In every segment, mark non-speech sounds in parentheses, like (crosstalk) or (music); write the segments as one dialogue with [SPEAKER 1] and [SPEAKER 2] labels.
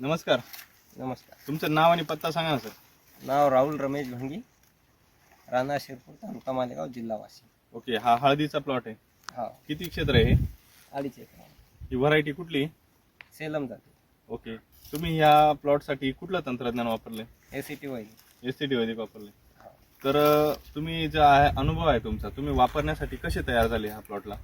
[SPEAKER 1] नमस्कार.
[SPEAKER 2] नमस्कार.
[SPEAKER 1] तुमचं नाव आणि पत्ता सांगा ना सर.
[SPEAKER 2] नाव राहुल रमेश भंगी राणा शिरपूर तालुका मालेगाव जिल्हा वाशिम.
[SPEAKER 1] ओके हा हळदीचा प्लॉट आहे.
[SPEAKER 2] हा.
[SPEAKER 1] किती क्षेत्र आहे हे?
[SPEAKER 2] अडीच एकर
[SPEAKER 1] ही व्हरायटी कुठली?
[SPEAKER 2] सेलम जाते.
[SPEAKER 1] ओके. तुम्ही ह्या प्लॉटसाठी कुठलं तंत्रज्ञान वापरले?
[SPEAKER 2] A C T Y
[SPEAKER 1] S T Vaidik वापरले.
[SPEAKER 2] हा.
[SPEAKER 1] तर अं, तुम्ही जो आहे अनुभव आहे तुमचा तुम्ही वापरण्यासाठी कसे तयार झाले ह्या प्लॉटला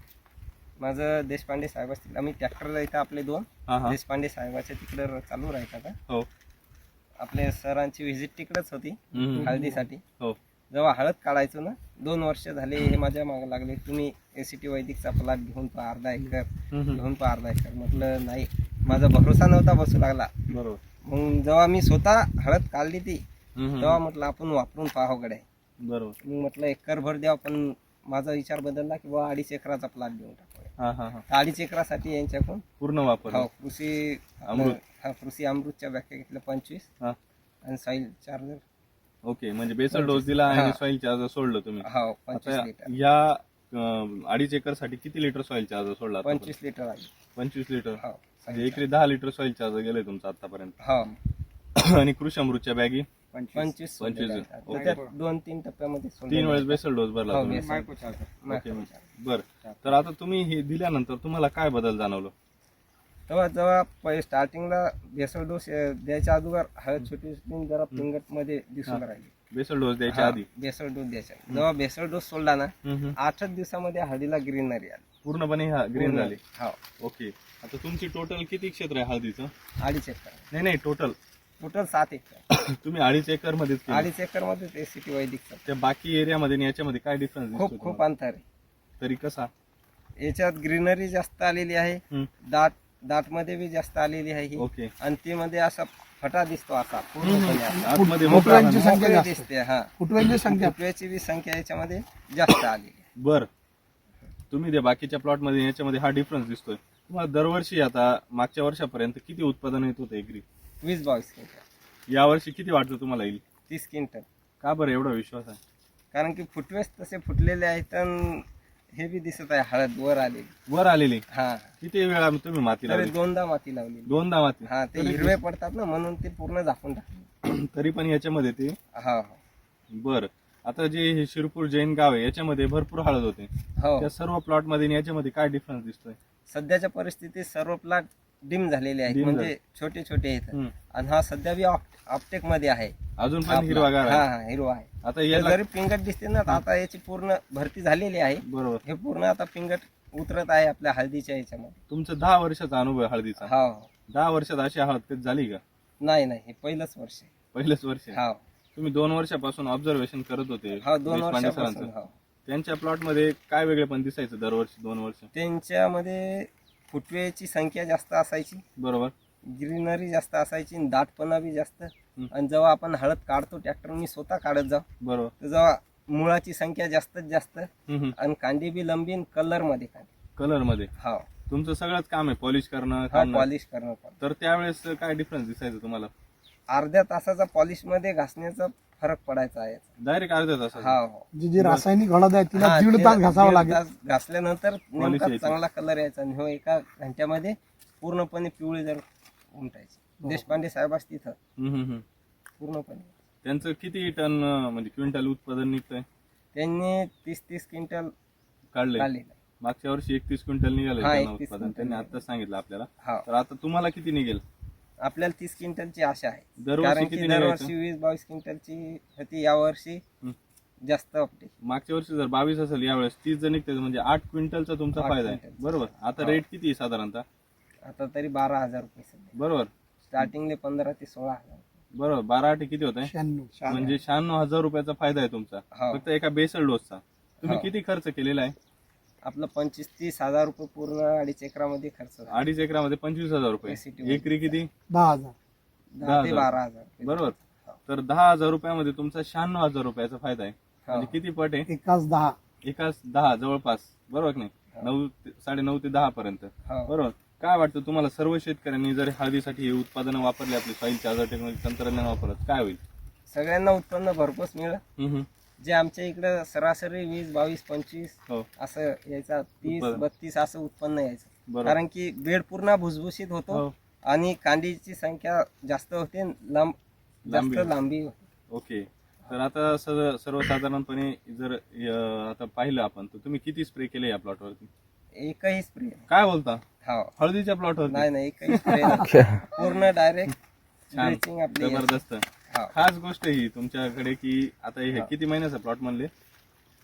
[SPEAKER 2] माझं देशपांडे साहेब असतील. आम्ही ट्रॅक्टरला इथं आपले दोन
[SPEAKER 1] हा हा.
[SPEAKER 2] देशपांडे साहेबाच्या तिकडं चालू राहायचं का
[SPEAKER 1] हो.
[SPEAKER 2] आपले सरांची व्हिजिट तिकडंच होती
[SPEAKER 1] हम्म.
[SPEAKER 2] हळदीसाठी.
[SPEAKER 1] हो.
[SPEAKER 2] जेव्हा हळद काढायचो ना दोन वर्ष झाले हे माझ्या मागे लागले. तुम्ही ए सी टी वैदिकचा प्लॉट घेऊन पहा अर्धा एकर
[SPEAKER 1] हम्म.
[SPEAKER 2] घेऊन पहा अर्धा एकर. म्हटलं नाही माझा भरोसा नव्हता बसू लागला.
[SPEAKER 1] बरोबर.
[SPEAKER 2] मग जेव्हा मी स्वतः हळद काढली ती
[SPEAKER 1] हम्म.
[SPEAKER 2] तेव्हा म्हटलं आपण वापरून पाहावं गड्या.
[SPEAKER 1] बरोबर.
[SPEAKER 2] मग म्हटलं एकर भर द्यावं पण माझा विचार बदलला की बाबा अडीच एकराचा प्लॉट देऊन टाकूया
[SPEAKER 1] हा हा हा.
[SPEAKER 2] अडीच एकरासाठी यांच्याकडून.
[SPEAKER 1] पूर्ण वापर.
[SPEAKER 2] हो कृषी
[SPEAKER 1] अमृत.
[SPEAKER 2] हा कृषी अमृतच्या व्याख्या घेतल्या पंचवीस.
[SPEAKER 1] हा.
[SPEAKER 2] आणि सॉईल चार्जर
[SPEAKER 1] ओके म्हणजे बेसल डोस दिला आणि
[SPEAKER 2] हा.
[SPEAKER 1] सॉइल चार्जर सोडलं तुम्ही.
[SPEAKER 2] हो पंचवीस
[SPEAKER 1] आता
[SPEAKER 2] लिटर
[SPEAKER 1] या अं, अडीच एकरसाठी किती लिटर सॉइल चार्जर सोडला आतापर्यंत?
[SPEAKER 2] पंचवीस लिटर
[SPEAKER 1] पंचवीस लिटर
[SPEAKER 2] हो
[SPEAKER 1] म्हणजे एकरी दहा लिटर सॉइल चार्जर गेले तुमचं आतापर्यंत.
[SPEAKER 2] हो. (coughs)
[SPEAKER 1] आणि कृषी अमृतच्या बॅगी?
[SPEAKER 2] पंचवीस. सोडलेले
[SPEAKER 1] पंचवीस.
[SPEAKER 2] आहेत. त्याच्यात दोन तीन टप्प्यामध्ये सोडलेले
[SPEAKER 1] तीन वेळेस
[SPEAKER 2] आहेत.
[SPEAKER 1] बेसल डोस भरला
[SPEAKER 2] हो,
[SPEAKER 1] तुम्ही?
[SPEAKER 2] बेसल.
[SPEAKER 1] ओके
[SPEAKER 2] मायक्रो
[SPEAKER 1] बर. तर आता तुम्ही हे दिल्यानंतर तुम्हाला काय बदल जाणवलं?
[SPEAKER 2] तेव्हा जेव्हा पहिले स्टार्टिंगला बेसल डोस द्यायच्या अगोदर हळद छोटी छोटी जरा पिंगटमध्ये दिसून राहिली.
[SPEAKER 1] बेसल डोस द्यायच्या
[SPEAKER 2] हा,
[SPEAKER 1] आधी?
[SPEAKER 2] बेसल डोस द्यायचा. जेव्हा बेसल डोस सोडला ना. आठच दिवसामध्ये हळदीला ग्रीनरी आली.
[SPEAKER 1] पूर्णपणे हा ग्रीन झाली.
[SPEAKER 2] हो.
[SPEAKER 1] ओके. आता तुमची टोटल किती क्षेत्र आहे हळदीचं?
[SPEAKER 2] अडीच एकर
[SPEAKER 1] नाही नाही टोटल
[SPEAKER 2] टोटल सात एकर.
[SPEAKER 1] तुम्ही अडीच एकर मध्येच केलं.
[SPEAKER 2] अडीच एकरमध्ये ते सिटी वैदिकचं
[SPEAKER 1] त्या बाकी एरियामध्ये आणि याच्यामध्ये काय डिफरन्स
[SPEAKER 2] खूप खूप अंतर आहे.
[SPEAKER 1] तरी कसा?
[SPEAKER 2] याच्यात ग्रीनरी जास्त आलेली आहे. दाट दाटमध्ये बी जास्त आलेली आहे ही.
[SPEAKER 1] ओके.
[SPEAKER 2] आणि ती मध्ये असा फटा दिसतो असा. पूर्णपणे असा.
[SPEAKER 1] आतमध्ये
[SPEAKER 3] फुट-
[SPEAKER 1] मोकळा
[SPEAKER 3] फुटव्यांची संख्या
[SPEAKER 2] मोकळी
[SPEAKER 3] जास्त.
[SPEAKER 2] दिसते हा.
[SPEAKER 3] फुटव्यांची संख्या.
[SPEAKER 2] फुटव्याची बी संख्या याच्यामध्ये जास्त आलेली आहे.
[SPEAKER 1] बर. तुम्ही त्या बाकीच्या प्लॉटमध्ये याच्यामध्ये हा डिफरन्स दिसतोय. तुम्हाला दरवर्षी आता मागच्या वर्षापर्यंत किती उत्पादन येत होतं एकरी?
[SPEAKER 2] वीस बावीस क्विंटल
[SPEAKER 1] यावर्षी किती वाटतं तुम्हाला येईल?
[SPEAKER 2] तीस क्विंटल
[SPEAKER 1] का बरं एवढा विश्वास आहे?
[SPEAKER 2] कारण की फुटवेस तसे फुटलेले आहेत आणि हे बी दिसत आहे हळद वर आलेली.
[SPEAKER 1] वर आलेली?
[SPEAKER 2] हा.
[SPEAKER 1] किती वेळा तुम्ही माती
[SPEAKER 2] तरी
[SPEAKER 1] लावली?
[SPEAKER 2] दोनदा माती लावलेली.
[SPEAKER 1] दोनदा माती?
[SPEAKER 2] हा ते हिरवे पडतात ना म्हणून ते पूर्ण झाकून टाकले (clears throat)
[SPEAKER 1] तरी पण याच्यामध्ये ते?
[SPEAKER 2] हा हो.
[SPEAKER 1] बर. आता जे हे शिरपूर जैन गाव आहे याच्यामध्ये भरपूर हळद होते.
[SPEAKER 2] हो.
[SPEAKER 1] त्या सर्व प्लॉटमध्ये आणि याच्यामध्ये काय डिफरन्स दिसतोय?
[SPEAKER 2] सध्याच्या परिस्थितीत सर्व प्लॉट डिम झालेले आहेत
[SPEAKER 1] Dim
[SPEAKER 2] म्हणजे छोटे छोटे आहेत.
[SPEAKER 1] हम्म.
[SPEAKER 2] आणि हा सध्या बी ऑप्टेकमध्ये आहे.
[SPEAKER 1] अजून पण
[SPEAKER 2] आपला.
[SPEAKER 1] हिरवागार
[SPEAKER 2] हा
[SPEAKER 1] आहे.
[SPEAKER 2] हा हिरवा आहे.
[SPEAKER 1] आता
[SPEAKER 2] हे
[SPEAKER 1] याला
[SPEAKER 2] जरी पिंगट दिसते ना तर आता याची पूर्ण भरती झालेली आहे.
[SPEAKER 1] बरोबर.
[SPEAKER 2] हे पूर्ण आता पिंगट उतरत आहे आपल्या हळदीच्या याच्यामध्ये.
[SPEAKER 1] तुमचा दहा वर्षाचा अनुभव आहे हळदीचा.
[SPEAKER 2] हो.
[SPEAKER 1] दहा वर्षात अशी हळद कधी झाली का?
[SPEAKER 2] नाही नाही हे पहिलंच वर्ष आहे.
[SPEAKER 1] पहिलंच वर्ष आहे.
[SPEAKER 2] हो.
[SPEAKER 1] तुम्ही दोन वर्षापासून ऑब्झर्वेशन करत होते
[SPEAKER 2] हा दोन
[SPEAKER 1] देशपांडे
[SPEAKER 2] वर्षापासून
[SPEAKER 1] सरांचं.
[SPEAKER 2] हो.
[SPEAKER 1] त्यांच्या प्लॉटमध्ये काय वेगळे पण दिसायचं दरवर्षी दोन वर्ष?
[SPEAKER 2] त्यांच्यामध्ये फुटवेची संख्या जास्त असायची.
[SPEAKER 1] बरोबर.
[SPEAKER 2] ग्रीनरी जास्त असायची आणि दाटपणा बी जास्त. आणि जेव्हा आपण हळद काढतो ट्रॅक्टर मी स्वतः काढत जाऊ.
[SPEAKER 1] बरोबर.
[SPEAKER 2] तर जेव्हा मुळाची संख्या जास्तच जास्त. आणि कांडी बी लंबी
[SPEAKER 1] कलरमध्ये कलरमध्ये
[SPEAKER 2] हो.
[SPEAKER 1] तुमचं सगळंच काम आहे पॉलिश करणं
[SPEAKER 2] हा
[SPEAKER 1] काढणं.
[SPEAKER 2] पॉलिश करणं पण.
[SPEAKER 1] तर त्यावेळेस काय डिफरन्स दिसायचं तुम्हाला?
[SPEAKER 2] अर्ध्या तासाचा पॉलिशमध्ये घासण्याचा फरक पडायचा आहे.
[SPEAKER 1] डायरेक्ट अर्ध्या तासात
[SPEAKER 2] हा हो.
[SPEAKER 3] जी जी रासायनिक हळद आहे तिला
[SPEAKER 2] हा,
[SPEAKER 3] दीड तास घासावा
[SPEAKER 2] दीड
[SPEAKER 3] लागेल.
[SPEAKER 2] तास घासल्यानंतर नेमका
[SPEAKER 1] यायची.
[SPEAKER 2] चांगला कलर यायचा आणि ह्यो एका घंट्यामध्ये पूर्णपणे पिवळी जर उमटायची. देशपांडे साहेब असते तिथं
[SPEAKER 1] हम्म, हम्म, हम्म.
[SPEAKER 2] पूर्णपणे.
[SPEAKER 1] त्यांचं किती टन अं, म्हणजे क्विंटल उत्पादन निघतंय?
[SPEAKER 2] त्यांनी तीस तीस क्विंटल
[SPEAKER 1] काढले
[SPEAKER 2] काढलेलं.
[SPEAKER 1] मागच्या वर्षी एकतीस क्विंटल निघाले
[SPEAKER 2] हा,
[SPEAKER 1] त्यांना
[SPEAKER 2] 31
[SPEAKER 1] उत्पादन.
[SPEAKER 2] क्विंटल
[SPEAKER 1] त्यांनी
[SPEAKER 2] निघालं.
[SPEAKER 1] आता सांगितलं आपल्याला.
[SPEAKER 2] हा.
[SPEAKER 1] तर आता तुम्हाला किती निघेल?
[SPEAKER 2] आपल्याला तीस क्विंटलची आशा आहे.
[SPEAKER 1] दरवर्षी
[SPEAKER 2] कारण की दरवर्षी? वीस बावीस क्विंटलची होती यावर्षी
[SPEAKER 1] हम्म.
[SPEAKER 2] जास्त अपडेट
[SPEAKER 1] मागच्या वर्षी जर बावीस असेल यावेळेस तीस जर निघते म्हणजे आठ क्विंटलचा तुमचा
[SPEAKER 2] आठ
[SPEAKER 1] फायदा आहे.
[SPEAKER 2] क्विंटल.
[SPEAKER 1] बरोबर. आता
[SPEAKER 2] हा.
[SPEAKER 1] रेट किती आहे साधारणतः?
[SPEAKER 2] आता तरी बारा हजार रुपये सध्या.
[SPEAKER 1] बरोबर.
[SPEAKER 2] स्टार्टिंगले पंधरा ते सोळा हजार
[SPEAKER 1] बरोबर. बारा आठ किती होत आहे?
[SPEAKER 3] शहाण्णव.
[SPEAKER 1] म्हणजे शहाण्णव हजार रुपयाचा फायदा आहे तुमचा.
[SPEAKER 2] हो.
[SPEAKER 1] फक्त एका बेसल डोसचा तुम्ही
[SPEAKER 2] हो.
[SPEAKER 1] किती खर्च केलेला आहे?
[SPEAKER 2] आपलं पंचवीस तीस हजार रुपये पूर्ण अडीच एकरामध्ये खर्च झाला.
[SPEAKER 1] अडीच एकरामध्ये पंचवीस हजार रुपये एकरी किती
[SPEAKER 3] दहा हजार
[SPEAKER 1] दहा
[SPEAKER 2] दहा ते
[SPEAKER 1] हजार.
[SPEAKER 2] बारा हजार.
[SPEAKER 1] बरोबर
[SPEAKER 2] हो.
[SPEAKER 1] तर दहा हजार रुपयामध्ये तुमचा शहाण्णव हजार रुपयाचा फायदा आहे
[SPEAKER 2] हो.
[SPEAKER 1] म्हणजे किती पट आहे
[SPEAKER 3] एकाच दहा
[SPEAKER 1] एकाच दहा जवळपास बरोबर की नाही
[SPEAKER 2] हो.
[SPEAKER 1] नऊ ते- साडे नऊ ते दहा पर्यंत
[SPEAKER 2] हो.
[SPEAKER 1] बरोबर काय वाटतं तुम्हाला सर्व शेतकऱ्यांनी जर हळदीसाठी हे उत्पादनं वापरली आपली सॉईल चार्जर टेक्नॉलॉजी तंत्रज्ञान वापरत काय होईल
[SPEAKER 2] सगळ्यांना उत्पन्न भरपूर मिळलं
[SPEAKER 1] हम्म, हम्म.
[SPEAKER 2] जे आमच्या इकडं सरासरी वीस बावीस पंचवीस
[SPEAKER 1] हो.
[SPEAKER 2] असं यायचा तीस. बत्तीस असं उत्पन्न यायचं.
[SPEAKER 1] बरोबर
[SPEAKER 2] कारण की बेड पूर्ण भुसभुशीत होतो
[SPEAKER 1] हो.
[SPEAKER 2] आणि कांडीची संख्या जास्त होते लांब. जास्त लांबी होते.
[SPEAKER 1] ओके. तर आता सर्व सर्वसाधारणपणे जर अं, आता पाहिलं आपण तर तुम्ही किती स्प्रे केले या प्लॉटवरती?
[SPEAKER 2] एकही स्प्रे.
[SPEAKER 1] काय बोलता?
[SPEAKER 2] हा.
[SPEAKER 1] हळदीच्या प्लॉटवरती?
[SPEAKER 2] नाही नाही एकही (laughs) स्प्रे पूर्ण डायरेक्ट
[SPEAKER 1] छान.
[SPEAKER 2] आपली
[SPEAKER 1] जबरदस्त.
[SPEAKER 2] हा.
[SPEAKER 1] खास गोष्ट ही तुमच्याकडे की आता हे. किती महिन्याचा प्लॉट म्हणले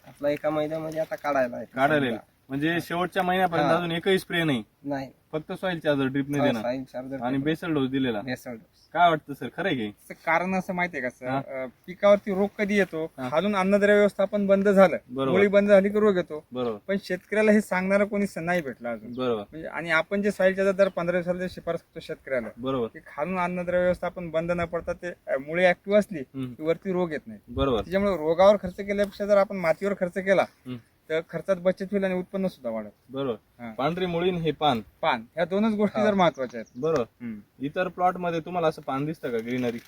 [SPEAKER 2] आपला एका महिन्यामध्ये आता काढायला आहे.
[SPEAKER 1] काढायला म्हणजे शेवटच्या महिन्यापर्यंत
[SPEAKER 2] हा.
[SPEAKER 1] अजून एकही स्प्रे नाही
[SPEAKER 2] नाही
[SPEAKER 1] फक्त सॉइल चार्जर ड्रिपने देणार.
[SPEAKER 2] साईल चार्जर
[SPEAKER 1] आणि बेसल डोस दिलेला.
[SPEAKER 2] बेसल डोस
[SPEAKER 1] काय वाटतं सर खरं आहे की?
[SPEAKER 4] त्याचं कारण असं माहितीये का
[SPEAKER 1] हा.
[SPEAKER 4] सर अं, पिकावरती रोग कधी येतो?
[SPEAKER 1] हा.
[SPEAKER 4] खालून अन्नद्रव्य व्यवस्थापन बंद झालं
[SPEAKER 1] बरोबर.
[SPEAKER 4] मुळी बंद झाली की रोग येतो.
[SPEAKER 1] बरोबर.
[SPEAKER 4] पण शेतकऱ्याला हे सांगणारं कोणी स- नाही भेटलं अजून.
[SPEAKER 1] बरोबर.
[SPEAKER 4] म्हणजे आणि आपण जे साईलच्या दर पंधरा दिवसाला शिफारस करतो शेतकऱ्याला
[SPEAKER 1] बरोबर.
[SPEAKER 4] की खालून अन्नद्रव्य व्यवस्थापन बंद न पडता ते अं, मुळी ऍक्टिव्ह असली
[SPEAKER 1] हम्म.
[SPEAKER 4] की वरती रोग येत नाही.
[SPEAKER 1] बरोबर.
[SPEAKER 4] त्याच्यामुळे रोगावर खर्च केल्यापेक्षा जर आपण मातीवर खर्च केला
[SPEAKER 1] हम्म.
[SPEAKER 4] तर खर्चात बचत होईल आणि उत्पन्न सुद्धा वाढत हा.
[SPEAKER 1] बरोबर पांढरी मुळीन हे पान
[SPEAKER 4] पान. ह्या दोनच गोष्टी
[SPEAKER 2] हा.
[SPEAKER 4] जर महत्त्वाच्या आहेत.
[SPEAKER 1] बरोबर. इतर प्लॉटमध्ये तुम्हाला असं पान दिसतं का ग्रीनरी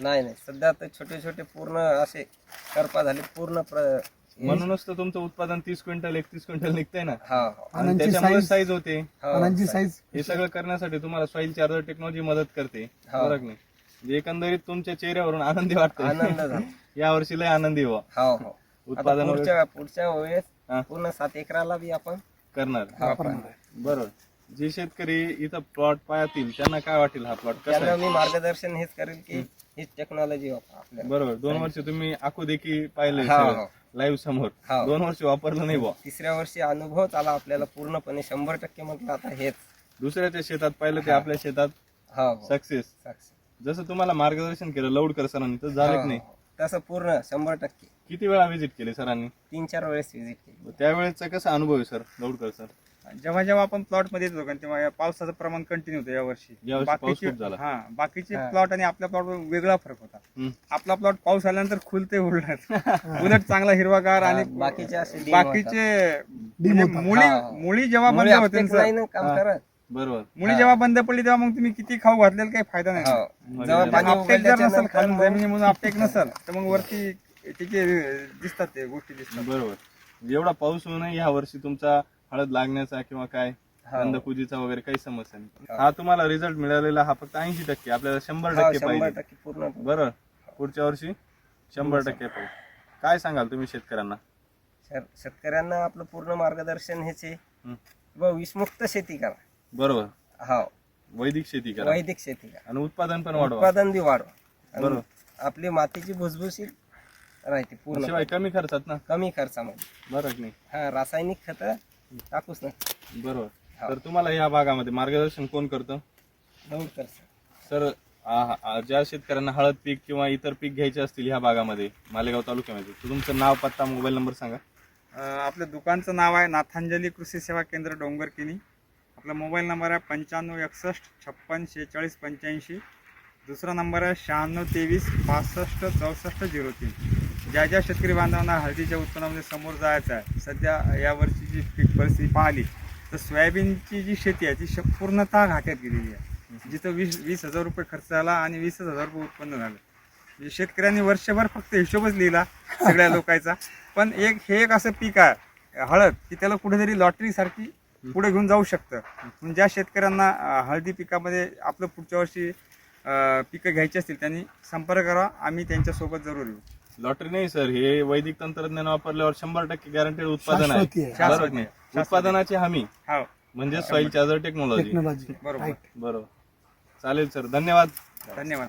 [SPEAKER 2] नाही नाही. सध्या तर छोटे छोटे पूर्ण असे करपा झाले पूर्ण प्र-
[SPEAKER 1] म्हणूनच तर तुमचं उत्पादन तीस क्विंटल एकतीस क्विंटल निघतंय ना.
[SPEAKER 2] हा हा.
[SPEAKER 1] आणि
[SPEAKER 3] पानांची
[SPEAKER 1] त्याच्यामुळे
[SPEAKER 3] size-
[SPEAKER 1] साईज होते.
[SPEAKER 2] हा.
[SPEAKER 3] पानांची साईज
[SPEAKER 1] हे सगळं करण्यासाठी तुम्हाला सॉइल चार्जर टेक्नॉलॉजी मदत करते.
[SPEAKER 2] हा.
[SPEAKER 1] बरोबर की नाही? म्हणजे एकंदरीत तुमच्या चेहऱ्यावरून आनंदी
[SPEAKER 2] आनंद झाला. (laughs)
[SPEAKER 1] या वर्षी लय आनंदी व्हा
[SPEAKER 2] हो हो. आता
[SPEAKER 1] उत्पादन वगैरे
[SPEAKER 2] पुढच्या पुढच्या वेळेस
[SPEAKER 1] हा.
[SPEAKER 2] पूर्ण सात एकराला बी आपण
[SPEAKER 1] करणार.
[SPEAKER 2] वापरणार.
[SPEAKER 1] बरोबर. जे शेतकरी इथं प्लॉट पाहतील त्यांना काय वाटेल हा प्लॉट कसा
[SPEAKER 2] त्यांना
[SPEAKER 1] आहे?
[SPEAKER 2] मी मार्गदर्शन हेच करेल की हीच टेक्नॉलॉजी वापरा आपल्याला.
[SPEAKER 1] बरोबर. दोन वर्ष तुम्ही आखो देखी पाहिलंय
[SPEAKER 2] हा,
[SPEAKER 1] सगळं
[SPEAKER 2] हा.
[SPEAKER 1] लाईव्ह समोर.
[SPEAKER 2] हा.
[SPEAKER 1] दोन वर्ष वापरलं नाही बुवा.
[SPEAKER 2] तिसऱ्या वर्षी अनुभव आला आपल्याला पूर्णपणे शंभर टक्के म्हटलं आता हेच.
[SPEAKER 1] दुसऱ्याच्या शेतात पाहिलं ते आपल्या शेतात
[SPEAKER 2] हो हो.
[SPEAKER 1] सक्सेस
[SPEAKER 2] साक्षी.
[SPEAKER 1] जसं तुम्हाला मार्गदर्शन केलं लवडकर सरांनी तर झालं
[SPEAKER 2] हो,
[SPEAKER 1] की नाही?
[SPEAKER 2] हो. तसं पूर्ण शंभर टक्के.
[SPEAKER 1] किती वेळा व्हिजिट केली सरांनी?
[SPEAKER 2] तीन चार वेळेस विजिट केली.
[SPEAKER 1] त्यावेळेचा कसा अनुभव आहे सर लवडकर सर?
[SPEAKER 4] जेव्हा जेव्हा आपण प्लॉटमध्ये येतो तेव्हा या पावसाचं प्रमाण कंटिन्यू होतं यावर्षी
[SPEAKER 1] यावर्षी पाऊस खूप झाला.
[SPEAKER 4] हा बाकीचे
[SPEAKER 2] हा.
[SPEAKER 4] प्लॉट आणि आपल्या प्लॉट वेगळा फरक होता
[SPEAKER 1] हम्म.
[SPEAKER 4] आपला प्लॉट पाऊस आल्यानंतर खुलते उलट (laughs) उलट चांगला हिरवागार
[SPEAKER 2] हा,
[SPEAKER 4] आणि
[SPEAKER 2] बाकीचे असे dim
[SPEAKER 4] बाकीचे म्हणजे
[SPEAKER 3] होतात.
[SPEAKER 4] मुळी
[SPEAKER 2] हा.
[SPEAKER 4] मुळी जेव्हा
[SPEAKER 2] मुळे
[SPEAKER 4] बंद होते
[SPEAKER 2] uptake
[SPEAKER 4] ना
[SPEAKER 2] नाही
[SPEAKER 4] सर,
[SPEAKER 2] ना काम
[SPEAKER 1] हा.
[SPEAKER 2] करत
[SPEAKER 1] बरोबर
[SPEAKER 4] मुळी
[SPEAKER 2] हा.
[SPEAKER 4] जेव्हा बंद पडली तेव्हा मग तुम्ही किती खाऊ घातलेलं काही फायदा नाही
[SPEAKER 2] हो.
[SPEAKER 1] म्हणजे
[SPEAKER 2] जेव्हा पाणी
[SPEAKER 4] अपटेक जर
[SPEAKER 2] उघडल्याच्या
[SPEAKER 4] नसेल
[SPEAKER 2] नंतर
[SPEAKER 4] खालून
[SPEAKER 2] मग-
[SPEAKER 4] जमिनीमधून अपटेक नसेल तर मग वरती तिचे दिसतात ते गोष्टी दिसतात
[SPEAKER 1] बरोबर एवढा पाऊस होऊनही ह्या वर्षी तुमचा हळद लागण्याचा किंवा काय
[SPEAKER 2] हो.
[SPEAKER 1] गंधकुजीचा वगैरे काही समस्या नाही.
[SPEAKER 2] हो.
[SPEAKER 1] हा तुम्हाला रिझल्ट मिळालेला हा फक्त ऐंशी टक्के आपल्याला शंभर
[SPEAKER 2] हा,
[SPEAKER 1] टक्के पाहिजे.
[SPEAKER 2] टक्के पूर्ण
[SPEAKER 1] बरोबर पुढच्या वर्षी शंभर टक्के पाहिजे. काय सांगाल तुम्ही शेतकऱ्यांना?
[SPEAKER 2] शेत- शेतकऱ्यांना आपलं पूर्ण मार्गदर्शन हेच आहे.
[SPEAKER 1] हं.
[SPEAKER 2] व विषमुक्त शेती करा.
[SPEAKER 1] बरोबर.
[SPEAKER 2] हो.
[SPEAKER 1] वैदिक शेती करा.
[SPEAKER 2] वैदिक शेती करा.
[SPEAKER 1] आणि उत्पादन पण वाढवा.
[SPEAKER 2] उत्पादन बी वाढवा.
[SPEAKER 1] बरोबर.
[SPEAKER 2] आपली मातीची भुसभुशीत राहते पूर्ण.
[SPEAKER 1] शिवाय कमी खर्चात ना?
[SPEAKER 2] कमी खर्चामध्ये.
[SPEAKER 1] बरोबर नाही?
[SPEAKER 2] हा रासायनिक खत टाकूच ना.
[SPEAKER 1] बरोबर. तर तुम्हाला या भागामध्ये मार्गदर्शन कोण करतं?
[SPEAKER 2] लवकर
[SPEAKER 1] सर आ- आ- ज्या शेतकऱ्यांना हळद पीक किंवा इतर पीक घ्यायचे असतील ह्या भागामध्ये मालेगाव तालुक्यामध्ये तर तुमचं नाव पत्ता मोबाईल नंबर सांगा.
[SPEAKER 4] अं, आपल्या दुकानचं नाव आहे नाथांजली कृषी सेवा केंद्र डोंगरकिनी. आपला मोबाईल नंबर आहे पंच्याण्णव एकसष्ट छप्पन शेहेचाळीस पंच्याऐंशी. दुसरा नंबर आहे शहाण्णव तेवीस पासष्ट चौसष्ट झिरो तीन. ज्या ज्या शेतकरी बांधवांना हळदीच्या उत्पन्नामध्ये समोर जायचं आहे सध्या या वर्षीची पीक परिस्थिती पाहिली तर सोयाबीनची जी शेती आहे ती श पूर्णतः घाट्यात गेलेली आहे. जिथं वीस वीस हजार रुपये खर्च झाला आणि वीसच हजार रुपये उत्पन्न झालं. म्हणजे शेतकऱ्यांनी वर्षभर फक्त हिशोबच लिहिला सगळ्या लोकांचा. पण एक हे एक असं पीक आहे हळद की त्याला कुठेतरी लॉटरीसारखी पुढे घेऊन जाऊ शकतं. म्हणून ज्या शेतकऱ्यांना हळदी पिकामध्ये आपलं पुढच्या वर्षी पिकं घ्यायची असतील त्यांनी संपर्क करावा आम्ही त्यांच्यासोबत जरूर येऊ.
[SPEAKER 1] लॉटरी नाही सर. हे वैदिक तंत्रज्ञान वापरल्यावर शंभर टक्के गॅरंटेड उत्पादन आहे.
[SPEAKER 3] शाश्वती आहे.
[SPEAKER 1] बरोबर.
[SPEAKER 4] शाश्वती
[SPEAKER 1] नाही
[SPEAKER 4] आहे.
[SPEAKER 1] उत्पादनाची हमी.
[SPEAKER 4] हो.
[SPEAKER 1] म्हणजे सॉइल चार्जर टेक्नॉलॉजी
[SPEAKER 3] टेक्नॉलॉजी
[SPEAKER 4] बरोबर.
[SPEAKER 1] बरोबर. चालेल सर. धन्यवाद.
[SPEAKER 4] धन्यवाद.